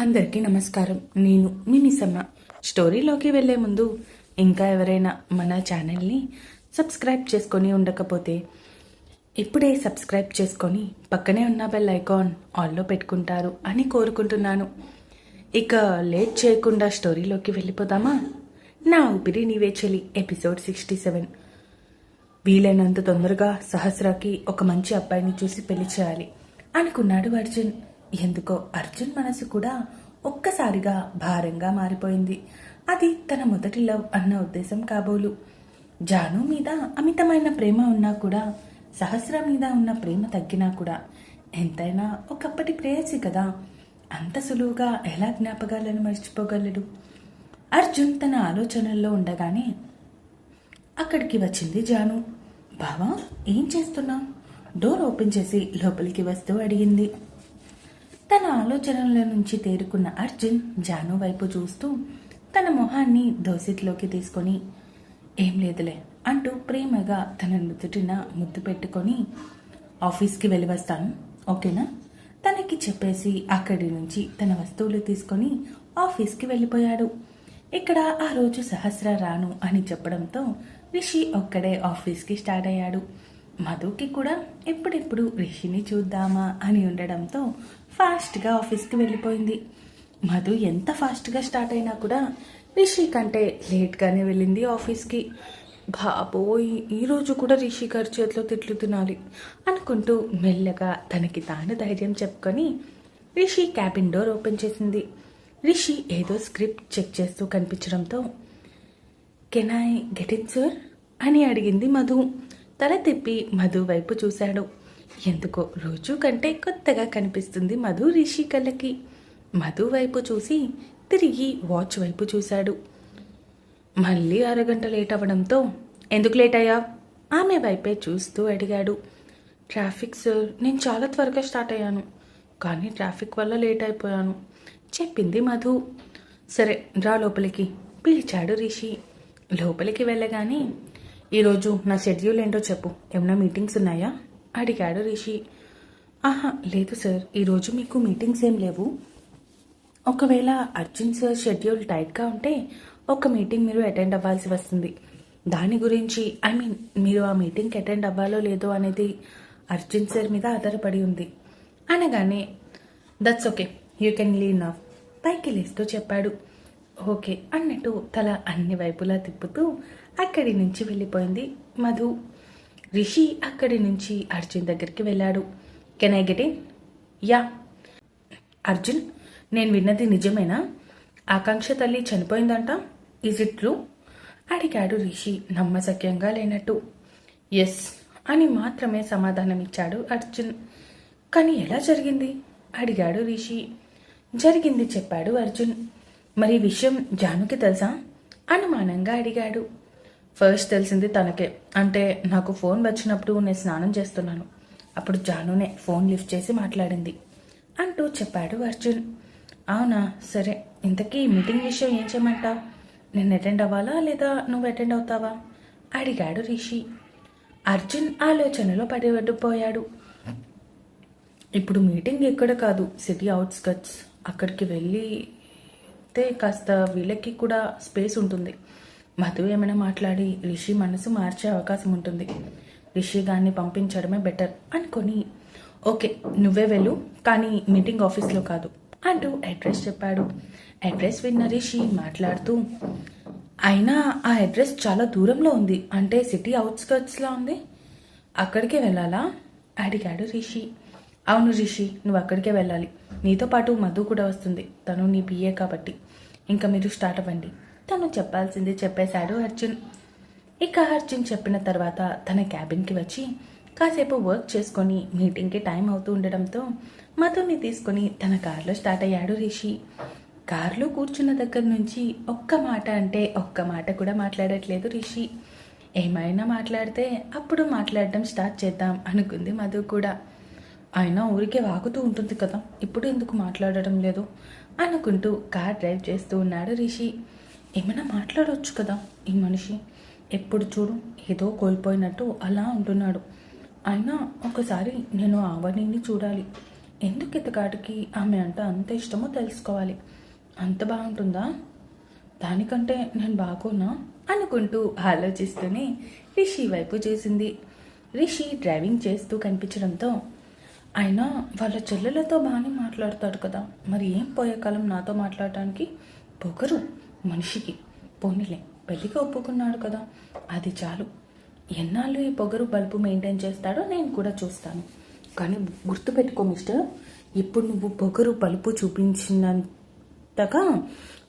అందరికీ నమస్కారం. నేను మీ మిసమ్మ. స్టోరీలోకి వెళ్ళే ముందు ఇంకా ఎవరైనా మన ఛానల్ని సబ్స్క్రైబ్ చేసుకొని ఉండకపోతే ఇప్పుడే సబ్స్క్రైబ్ చేసుకొని పక్కనే ఉన్న బెల్ ఐకాన్ ఆల్లో పెట్టుకుంటారు అని కోరుకుంటున్నాను. ఇక లేట్ చేయకుండా స్టోరీలోకి వెళ్ళిపోదామా? నా ఊపిరి నీవే చెలి ఎపిసోడ్ సిక్స్టీ సెవెన్. వీలైనంత తొందరగా సహస్రాకి ఒక మంచి అబ్బాయిని చూసి పెళ్ళి చేయాలి అనుకున్నాడు అర్జున్. ఎందుకో అర్జున్ మనసు కూడా ఒక్కసారిగా భారంగా మారిపోయింది. అది తన మొదటి లవ్ అన్న ఉద్దేశం కాబోలు. జాను మీద అమితమైన ప్రేమ ఉన్నా కూడా సహస్ర మీద ఉన్న ప్రేమ తగ్గినా కూడా ఎంతైనా ఒకప్పటి ప్రేయసి కదా అంత సులువుగా ఎలా జ్ఞాపకాలను మర్చిపోగలడు? అర్జున్ తన ఆలోచనల్లో ఉండగానే అక్కడికి వచ్చింది జాను. బావా ఏం చేస్తున్నావు? డోర్ ఓపెన్ చేసి లోపలికి వస్తూ అడిగింది. తన ఆలోచనల నుంచి తేరుకున్న అర్జున్ జాను వైపు చూస్తూ తన మొహాన్ని దోసిట్లోకి తీసుకొని ఏం లేదులే అంటూ ప్రేమగా తన నుదుటిన ముద్దు పెట్టుకొని ఆఫీస్కి వెళ్ళి వస్తాను ఓకేనా? తనకి చెప్పేసి అక్కడి నుంచి తన వస్తువులు తీసుకొని ఆఫీస్కి వెళ్ళిపోయాడు. ఇక్కడ ఆ రోజు సహస్ర రాను అని చెప్పడంతో రిషి ఒక్కడే ఆఫీస్కి స్టార్ట్ అయ్యాడు. మధుకి కూడా ఎప్పుడెప్పుడు రిషిని చూద్దామా అని ఉండడంతో ఫాస్ట్గా ఆఫీస్కి వెళ్ళిపోయింది. మధు ఎంత ఫాస్ట్గా స్టార్ట్ అయినా కూడా రిషి కంటే లేట్గానే వెళ్ళింది ఆఫీస్కి. బాబోయ్ ఈరోజు కూడా రిషి గారి చేతిలో తిట్లు తినాలి అనుకుంటూ మెల్లగా తనకి తాను ధైర్యం చెప్పుకొని రిషి క్యాబిన్ డోర్ ఓపెన్ చేసింది. రిషి ఏదో స్క్రిప్ట్ చెక్ చేస్తూ కనిపించడంతో can I get it sir? అని అడిగింది మధు. తల తిప్పి మధు వైపు చూశాడు. ఎందుకో రోజు కంటే కొత్తగా కనిపిస్తుంది మధు రిషి కళ్ళకి. మధు వైపు చూసి తిరిగి వాచ్ వైపు చూశాడు. మళ్ళీ అరగంట లేట్ అవ్వడంతో ఎందుకు లేట్ అయ్యా? ఆమె వైపే చూస్తూ అడిగాడు. ట్రాఫిక్ సార్ నేను చాలా త్వరగా స్టార్ట్ అయ్యాను కానీ ట్రాఫిక్ వల్ల లేట్ అయిపోయాను చెప్పింది మధు. సరే రా లోపలికి పిలిచాడు రిషి. లోపలికి వెళ్ళగానే ఈరోజు నా షెడ్యూల్ ఏంటో చెప్పు. ఏమైనా మీటింగ్స్ ఉన్నాయా? అడిగాడు రిషి. ఆహా లేదు సార్. ఈరోజు మీకు మీటింగ్స్ ఏం లేవు. ఒకవేళ అర్జున్ సార్ షెడ్యూల్ టైట్గా ఉంటే ఒక మీటింగ్ మీరు అటెండ్ అవ్వాల్సి వస్తుంది. దాని గురించి ఐ మీన్ మీరు ఆ మీటింగ్కి అటెండ్ అవ్వాలో లేదో అనేది అర్జున్ సార్ మీద ఆధారపడి ఉంది. అనగానే that's okay you can leave నా పైకి లేస్తూ చెప్పాడు. ఓకే అన్నట్టు తల అన్ని వైపులా తిప్పుతూ అక్కడి నుంచి వెళ్ళిపోయింది. మధు రిషి అక్కడి నుంచి అర్జున్ దగ్గరికి వెళ్ళాడు. Can I get in yeah Arjun నేను విన్నది నిజమేనా? ఆకాంక్ష తల్లి చనిపోయిందంట? ఈజ్ ఇట్ ట్రూ అడిగాడు రిషి నమ్మశక్యంగా లేనట్టు. ఎస్ అని మాత్రమే సమాధానమిచ్చాడు అర్జున్. కానీ ఎలా జరిగింది? అడిగాడు రిషి. జరిగింది చెప్పాడు అర్జున్. మరి విషయం జానుకి తెలుసా? అనుమానంగా అడిగాడు. ఫస్ట్ తెలిసింది తనకే. అంటే నాకు ఫోన్ వచ్చినప్పుడు నేను స్నానం చేస్తున్నాను. అప్పుడు జానునే ఫోన్ లిఫ్ట్ చేసి మాట్లాడింది. అంటూ చెప్పాడు అర్జున్. అవునా? సరే. ఇంతకీ మీటింగ్ విషయం ఏం చేయమంటావు? నేను అటెండ్ అవ్వాలా లేదా నువ్వు అటెండ్ అవుతావా? అడిగాడు రిషి. అర్జున్ ఆలోచనలో పడిపోయాడు. ఇప్పుడు మీటింగ్ ఎక్కడ కాదు సిటీ అవుట్స్కట్స్. అక్కడికి వెళ్ళితే కాస్త వీళ్ళకి కూడా స్పేస్ ఉంటుంది. మధు ఏమైనా మాట్లాడి రిషి మనసు మార్చే అవకాశం ఉంటుంది. రిషి గారిని పంపించడమే బెటర్ అనుకొని ఓకే నువ్వే వెళ్ళు కానీ మీటింగ్ ఆఫీస్లో కాదు అంటూ అడ్రస్ చెప్పాడు. అడ్రస్ విన్న రిషి మాట్లాడుతూ అయినా ఆ అడ్రస్ చాలా దూరంలో ఉంది. అంటే సిటీ అవుట్స్కట్స్లో ఉంది. అక్కడికే వెళ్ళాలా? అడిగాడు రిషి. అవును రిషి నువ్వు అక్కడికే వెళ్ళాలి. నీతో పాటు మధు కూడా వస్తుంది. తను నీ పిఏ కాబట్టి. ఇంకా మీరు స్టార్ట్ అవ్వండి. తను చెప్పాల్సింది చెప్పేశాడు అర్జున్. ఇక అర్జున్ చెప్పిన తర్వాత తన క్యాబిన్కి వచ్చి కాసేపు వర్క్ చేసుకొని మీటింగ్కి టైం అవుతూ ఉండడంతో మధుని తీసుకొని తన కారులో స్టార్ట్ అయ్యాడు రిషి. కారులో కూర్చున్న దగ్గర నుంచి ఒక్క మాట అంటే ఒక్క మాట కూడా మాట్లాడట్లేదు రిషి. ఏమైనా మాట్లాడితే అప్పుడు మాట్లాడడం స్టార్ట్ చేద్దాం అనుకుంది మధు కూడా. అయినా ఊరికే వాగుతూ ఉంటుంది కదా ఇప్పుడు ఎందుకు మాట్లాడడం లేదు? అనుకుంటూ కార్ డ్రైవ్ చేస్తూ ఉన్నాడు రిషి. ఏమైనా మాట్లాడవచ్చు కదా ఈ మనిషి. ఎప్పుడు చూడు ఏదో కోల్పోయినట్టు అలా ఉంటున్నాడు. అయినా ఒకసారి నేను ఆవణిని చూడాలి. ఎందుకు ఇతగాడికి ఆమె అంటే అంత ఇష్టమో తెలుసుకోవాలి. అంత బాగుంటుందా? దానికంటే నేను బాగోనా? అనుకుంటూ ఆలోచిస్తూనే రిషి వైపు చూసింది. రిషి డ్రైవింగ్ చేస్తూ కనిపించడంతో అయినా వాళ్ళ చెల్లెలతో బాగానే మాట్లాడతాడు కదా. మరి ఏం పోయే కాలం నాతో మాట్లాడటానికి? పొగరు. మనిషికి. పోనీలే పెళ్ళికి ఒప్పుకున్నాడు కదా. అది చాలు. ఎన్నాళ్ళు ఈ పొగరు బల్బు మెయింటైన్ చేస్తాడో నేను కూడా చూస్తాను. కానీ గుర్తుపెట్టుకో మిస్టర్ ఇప్పుడు నువ్వు పొగరు బలుపు చూపించినంతగా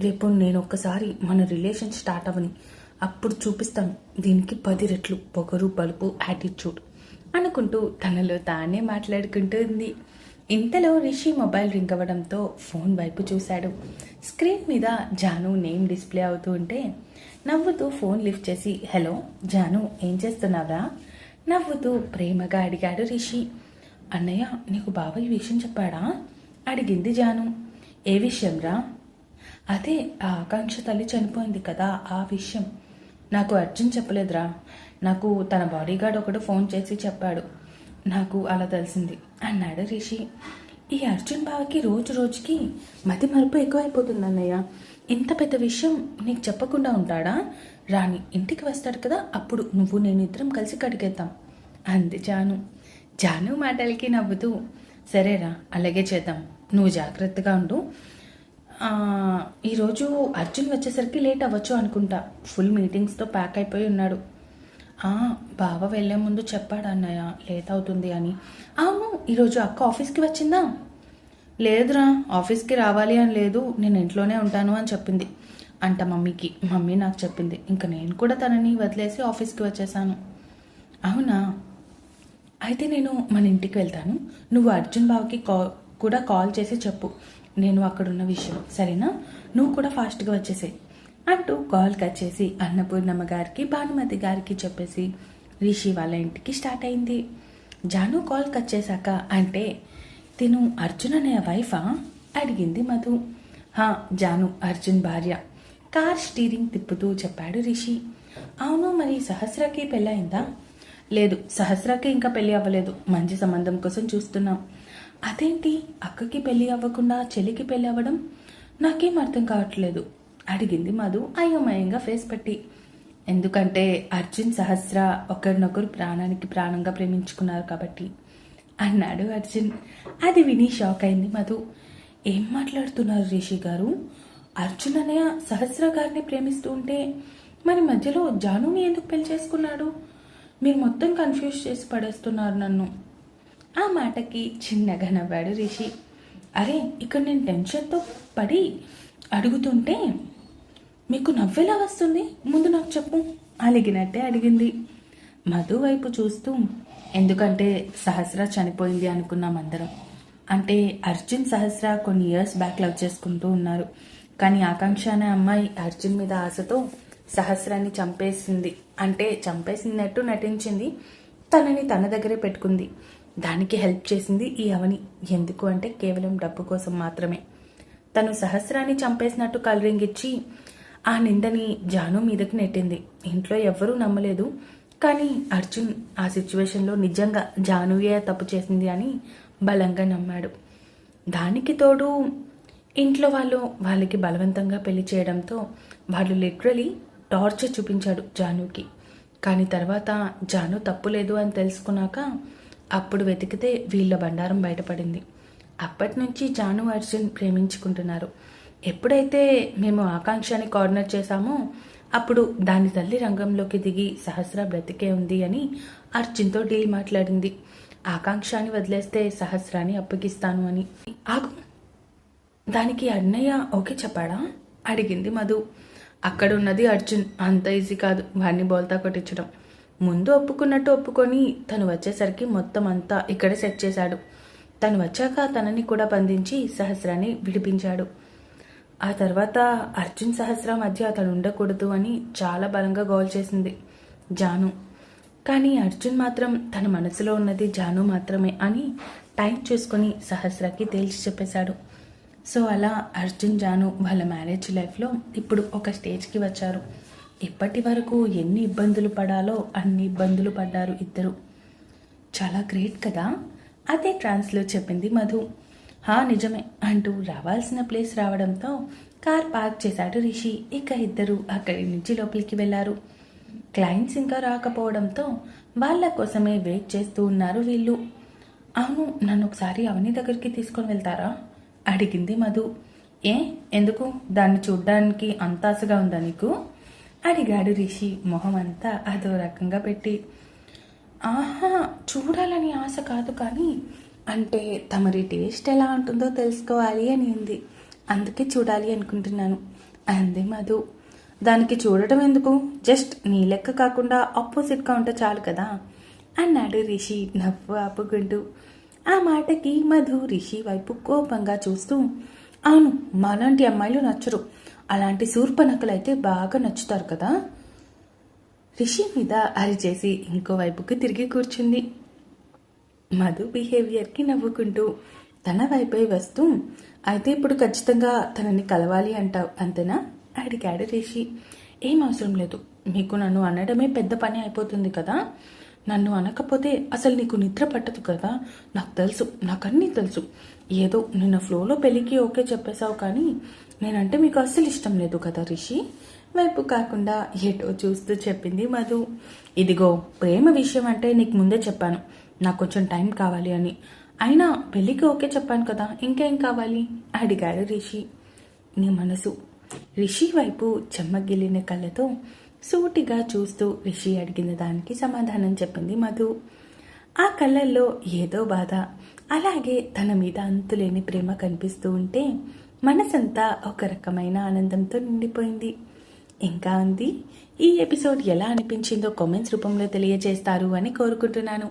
రేపు నేను ఒక్కసారి మన రిలేషన్ స్టార్ట్ అవ్వని. అప్పుడు చూపిస్తాను. దీనికి పది రెట్లు పొగరు బలుపు యాటిట్యూడ్ అనుకుంటూ తనలో తానే మాట్లాడుకుంటుంది. ఇంతలో రిషి మొబైల్ రింగ్ అవ్వడంతో ఫోన్ వైపు చూశాడు. స్క్రీన్ మీద జాను నేమ్ డిస్ప్లే అవుతూ ఉంటే నవ్వుతూ ఫోన్ లిఫ్ట్ చేసి హలో జాను ఏం చేస్తున్నావురా? నవ్వుతూ ప్రేమగా అడిగాడు రిషి. అన్నయ్య నీకు బావ ఈ విషయం చెప్పాడా? అడిగింది జాను. ఏ విషయం రా అదే ఆ ఆకాంక్ష తల్లి చనిపోయింది కదా ఆ విషయం. నాకు అర్జున్ చెప్పలేదురా. నాకు తన బాడీగార్డ్ ఒకడు ఫోన్ చేసి చెప్పాడు. నాకు అలా తెలిసింది అన్నాడు రిషి. ఈ అర్జున్ బావకి రోజు రోజుకి మతి మరుపు ఎక్కువైపోతుంది అన్నయ్య. ఇంత పెద్ద విషయం నీకు చెప్పకుండా ఉంటాడా? రాణి ఇంటికి వస్తాడు కదా అప్పుడు నువ్వు నేను ఇద్దరం కలిసి కడిగేద్దాం. అంది జాను. జాను మాటలకి నవ్వుతూ సరేరా అలాగే చేద్దాం. నువ్వు జాగ్రత్తగా ఉండు. ఈరోజు అర్జున్ వచ్చేసరికి లేట్ అవ్వచ్చు అనుకుంటా. ఫుల్ మీటింగ్స్తో ప్యాక్ అయిపోయి ఉన్నాడు. బావ వెళ్ళే ముందు చెప్పాడు అన్నయ్య లేట్ అవుతుంది అని. అవును ఈరోజు అక్క ఆఫీస్కి వచ్చిందా? లేదురా ఆఫీస్కి రావాలి అని లేదు నేను ఇంట్లోనే ఉంటాను అని చెప్పింది. అంట మమ్మీకి మమ్మీ నాకు చెప్పింది ఇంకా నేను కూడా తనని వదిలేసి ఆఫీస్కి వచ్చేసాను. అవునా? అయితే నేను మన ఇంటికి వెళ్తాను నువ్వు అర్జున్ బావకి కా కూడా కాల్ చేసి చెప్పు నేను అక్కడున్న విషయం సరేనా? నువ్వు కూడా ఫాస్ట్గా వచ్చేసేయ్. అంటూ కాల్ కట్ చేసి అన్నపూర్ణమ్మ గారికి భానుమతి గారికి చెప్పేసి రిషి వాళ్ళ ఇంటికి స్టార్ట్ అయింది. జాను కాల్ కట్ చేశాక అంటే తిను అర్జున్ అనే వైఫా? అడిగింది మధు. హా జాను అర్జున్ భార్య. కార్ స్టీరింగ్ తిప్పుతూ చెప్పాడు రిషి. అవును మరి సహస్రకి పెళ్ళయిందా? లేదు సహస్రకి ఇంకా పెళ్ళి అవ్వలేదు. మంచి సంబంధం కోసం చూస్తున్నాం. అదేంటి అక్కకి పెళ్ళి అవ్వకుండా చెల్లికి పెళ్ళి అవ్వడం? నాకేం అర్థం కావట్లేదు. అడిగింది మధు అయోమయంగా ఫేస్ పెట్టి. ఎందుకంటే అర్జున్ సహస్ర ఒకరినొకరు ప్రాణానికి ప్రాణంగా ప్రేమించుకున్నారు కాబట్టి. అన్నాడు అర్జున్. అది విని షాక్ అయింది మధు. ఏం మాట్లాడుతున్నారు రిషి గారు? అర్జున్ అనే సహస్ర గారిని ప్రేమిస్తూ ఉంటే మరి మధ్యలో జానుని ఎందుకు పెళ్ళి చేసుకున్నాడు? మీరు మొత్తం కన్ఫ్యూజ్ చేసి పడేస్తున్నారు నన్ను. ఆ మాటకి చిన్నగా నవ్వాడు రిషి. అరే ఇక్కడ నేను టెన్షన్తో పడి అడుగుతుంటే మీకు నవ్వెలా వస్తుంది? ముందు నాకు చెప్పు. అలిగినట్టే అడిగింది. మధు వైపు చూస్తూ ఎందుకంటే సహస్ర చనిపోయింది అనుకున్నాం అందరం. అంటే అర్జున్ సహస్ర కొన్ని ఇయర్స్ బ్యాక్ లవ్ చేసుకుంటూ ఉన్నారు. కానీ ఆకాంక్ష అనే అమ్మాయి అర్జున్ మీద ఆశతో సహస్రాన్ని చంపేసింది. అంటే చంపేసినట్టు నటించింది. తనని తన దగ్గరే పెట్టుకుంది. దానికి హెల్ప్ చేసింది ఈ అవని. ఎందుకు అంటే కేవలం డబ్బు కోసం మాత్రమే. తను సహస్రాన్ని చంపేసినట్టు కలరింగ్ ఇచ్చి ఆ నిందని జాను మీదకి నెట్టింది. ఇంట్లో ఎవ్వరూ నమ్మలేదు. కానీ అర్జున్ ఆ సిచ్యువేషన్లో నిజంగా జానుయే తప్పు చేసింది అని బలంగా నమ్మాడు. దానికి తోడు ఇంట్లో వాళ్ళు వాళ్ళకి బలవంతంగా పెళ్ళి చేయడంతో వాళ్ళు లిటరలీ టార్చర్ చూపించాడు జానుకి. కానీ తర్వాత జాను తప్పు లేదు అని తెలుసుకున్నాక అప్పుడు వెతికితే వీళ్ళ బండారం బయటపడింది. అప్పటి నుంచి జాను అర్జున్ ప్రేమించుకుంటున్నారు. ఎప్పుడైతే మేము ఆకాంక్షని కార్నర్ చేశామో అప్పుడు దాని తల్లి రంగంలోకి దిగి సహస్ర బ్రతికే ఉంది అని అర్జున్తో డీల్ మాట్లాడింది. ఆకాంక్షని వదిలేస్తే సహస్రాన్ని అప్పగిస్తాను అని. ఆగు. దానికి అన్నయ్య ఓకే చెప్పాడా? అడిగింది మధు. అక్కడ ఉన్నది అర్జున్. అంత ఈజీ కాదు. వాడిని బోల్తా కొట్టించడం. ముందు ఒప్పుకున్నట్టు ఒప్పుకొని తను వచ్చేసరికి మొత్తం అంతా ఇక్కడే సెట్ చేశాడు. తను వచ్చాక తనని కూడా బంధించి సహస్రాన్ని విడిపించాడు. ఆ తర్వాత అర్జున్ సహస్ర మధ్య అతను ఉండకూడదు అని చాలా బలంగా గోల్ చేసింది జాను. కానీ అర్జున్ మాత్రం తన మనసులో ఉన్నది జాను మాత్రమే అని టైం చూసుకొని సహస్రకి తేల్చి చెప్పేశాడు. సో అలా అర్జున్ జాను వాళ్ళ మ్యారేజ్ లైఫ్లో ఇప్పుడు ఒక స్టేజ్కి వచ్చారు. ఇప్పటి వరకు ఎన్ని ఇబ్బందులు పడాలో అన్ని ఇబ్బందులు పడ్డారు ఇద్దరు. చాలా గ్రేట్ కదా? అదే ట్రాన్స్లో చెప్పింది మధు. హా నిజమే అంటూ రావాల్సిన ప్లేస్ రావడంతో కార్ పార్క్ చేశాడు రిషి. ఇక ఇద్దరు అక్కడి నుంచి లోపలికి వెళ్ళారు. క్లయింట్స్ ఇంకా రాకపోవడంతో వాళ్ళ కోసమే వెయిట్ చేస్తూ ఉన్నారు వీళ్ళు. అవును నన్ను ఒకసారి అవని దగ్గరికి తీసుకొని వెళ్తారా? అడిగింది మధు. ఏ ఎందుకు? దాన్ని చూడ్డానికి అంత ఆశగా ఉందా నీకు? అడిగాడు రిషి. మొహం అంతా అదో రకంగా పెట్టి. ఆహా చూడాలని ఆశ కాదు కానీ అంటే తమరి టేస్ట్ ఎలా ఉంటుందో తెలుసుకోవాలి అని ఉంది. అందుకే చూడాలి అనుకుంటున్నాను. అంది మధు. దానికి చూడటం ఎందుకు? జస్ట్ నీ లెక్క కాకుండా ఆపోజిట్గా ఉంటే చాలు కదా? అన్నాడు రిషి నవ్వు ఆపుకుంటూ. ఆ మాటకి మధు రిషి వైపు కోపంగా చూస్తూ అవును మాలాంటి అమ్మాయిలు నచ్చరు. అలాంటి శూర్పనకలైతే బాగా నచ్చుతారు కదా? రిషి మీద అరిచేసి ఇంకోవైపుకి తిరిగి కూర్చుంది. మధు బిహేవియర్కి నవ్వుకుంటూ తన వైపే వస్తూ అయితే ఇప్పుడు ఖచ్చితంగా తనని కలవాలి అంటావు అంతేనా? అడిగాడు రిషి. ఏం అవసరం లేదు. మీకు నన్ను అనడమే పెద్ద పని అయిపోతుంది కదా. నన్ను అనకపోతే అసలు నీకు నిద్ర పట్టదు కదా. నాకు తెలుసు. నాకన్నీ తెలుసు. ఏదో నిన్న ఫ్లోలో పెళ్ళికి ఓకే చెప్పేశావు కానీ నేనంటే మీకు అస్సలు ఇష్టం లేదు కదా రిషి? వైపు కాకుండా ఏటో చూస్తూ చెప్పింది మధు. ఇదిగో ప్రేమ విషయం అంటే నీకు ముందే చెప్పాను. నాకు కొంచెం టైం కావాలి అని. అయినా పెళ్ళికి ఓకే చెప్పాను కదా ఇంకేం కావాలి? అడిగాడు రిషి. నీ మనసు. రిషి వైపు చెమ్మగిలిన కళ్ళతో సూటిగా చూస్తూ రిషి అడిగిన దానికి సమాధానం చెప్పింది మధు. ఆ కళ్ళల్లో ఏదో బాధ. అలాగే తన మీద అంతులేని ప్రేమ కనిపిస్తూ ఉంటే మనసంతా ఒక రకమైన ఆనందంతో నిండిపోయింది. ఇంకా ఉంది ఈ ఎపిసోడ్ ఎలా అనిపించిందో కామెంట్స్ రూపంలో తెలియజేస్తారు అని కోరుకుంటున్నాను.